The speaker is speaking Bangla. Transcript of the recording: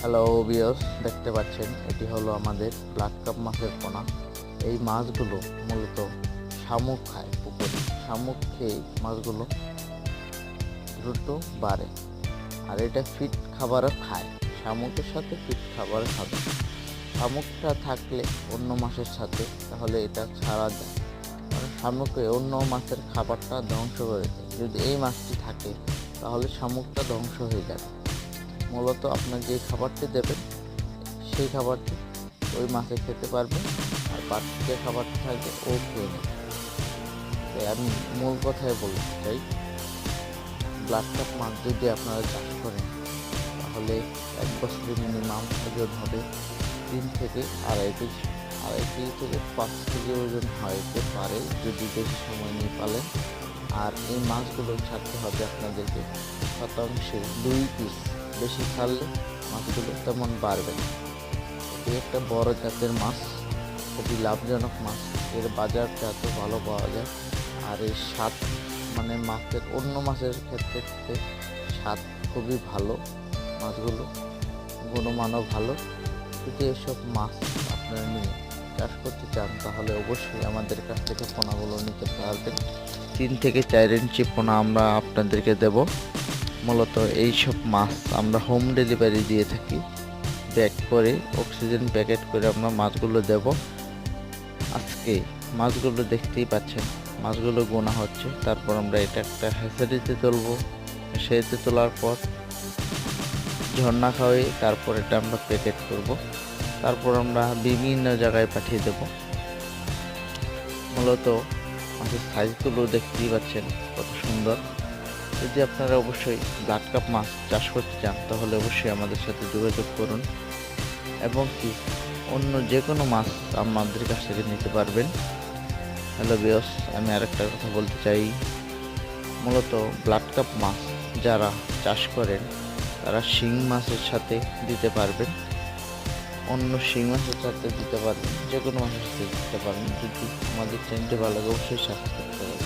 হ্যালো বিয়স দেখতে পাচ্ছেন, এটি হলো আমাদের ব্লাড কাপ মাছের পোনা। এই মাছগুলো মূলত শামুক খায় পুকুরে। শামুক খেয়ে মাছগুলো দ্রুত বাড়ে। আর এটা ফিট খাবারও খায়। শামুকের সাথে ফিট খাবার খাবে। শামুকটা থাকলে অন্য মাছের সাথে, তাহলে এটা ছাড়া যায়। কারণ শামুকে অন্য মাছের খাবারটা ধ্বংস করে দেয়। যদি এই মাছটি থাকে, তাহলে শামুকটা ধ্বংস হয়ে যাবে। মূলত আপনার যে খাবারটি দেবেন, সেই খাবারটি ওই মাছে খেতে পারবে আর বাকি যে খাবারটি থাকবে ও খেয়ে নেবে। তাই আমি মূল কথায় বলতে চাই ব্লাড কাপ মাছ যদি আপনারা চাষ করেন, তাহলে এক বছরে মিনিমাম ওজন হবে তিন থেকে আড়াই কেজি। আড়াই কেজি থেকে পাঁচ কেজি ওজন হইতে পারে যদি বেশি সময় নিয়ে পালেন। আর এই মাছগুলো ছাড়তে হবে আপনাদেরকে শতাংশে দুই পিস বেশি ছাড়লে মাছগুলো তেমন বাড়বে না। এটি একটা বড় জাতের মাছ, খুবই লাভজনক মাছ। এর বাজারটা এত ভালো পাওয়া যায়। আর এই স্বাদ মানে মাছের অন্য মাছের ক্ষেত্রে স্বাদ খুবই ভালো মাছগুলো, গুণমানও ভালো। যদি এসব মাছ আপনারা নিয়ে চাষ করতে চান, তাহলে অবশ্যই আমাদের কাছ থেকে পোনাগুলো নিতে পারবেন। তিন থেকে চার ইঞ্চি পোনা আমরা আপনাদেরকে দেব। মূলত এই সব মাছ আমরা হোম ডেলিভারি দিয়ে থাকি। প্যাক করে অক্সিজেন প্যাকেট করে আমরা মাছগুলো দেব। আজকে মাছগুলো দেখতেই পাচ্ছেন, মাছগুলো গোনা হচ্ছে। তারপর আমরা এটা একটা হ্যাচারিতে তুলবো। হ্যাচারিতে তোলার পর ঝর্ণা খাওয়াই, তারপর এটা আমরা প্যাকেট করব। তারপর আমরা বিভিন্ন জায়গায় পাঠিয়ে দেব। মূলত মাছের সাইজগুলো দেখতেই পাচ্ছেন, কত সুন্দর। যদি আপনারা অবশ্যই ব্লাড কাপ মাছ চাষ করতে চান, তাহলে অবশ্যই আমাদের সাথে যোগাযোগ করুন এবং কি অন্য যে কোনো মাছ আমাদের কাছ থেকে নিতে পারবেন। হ্যালো বিয়স আমি আরেকটা কথা বলতে চাই। মূলত ব্লাড কাপ মাছ যারা চাষ করেন, তারা শিং মাছের সাথে দিতে পারবেন। অন্য শিং মাছের সাথে দিতে পারবেন যে কোনো মাছের সাথে দিতে পারেন যদি আমাদের চ্যানেলটি ভালো লাগে, অবশ্যই সাবস্ক্রাইব করবেন।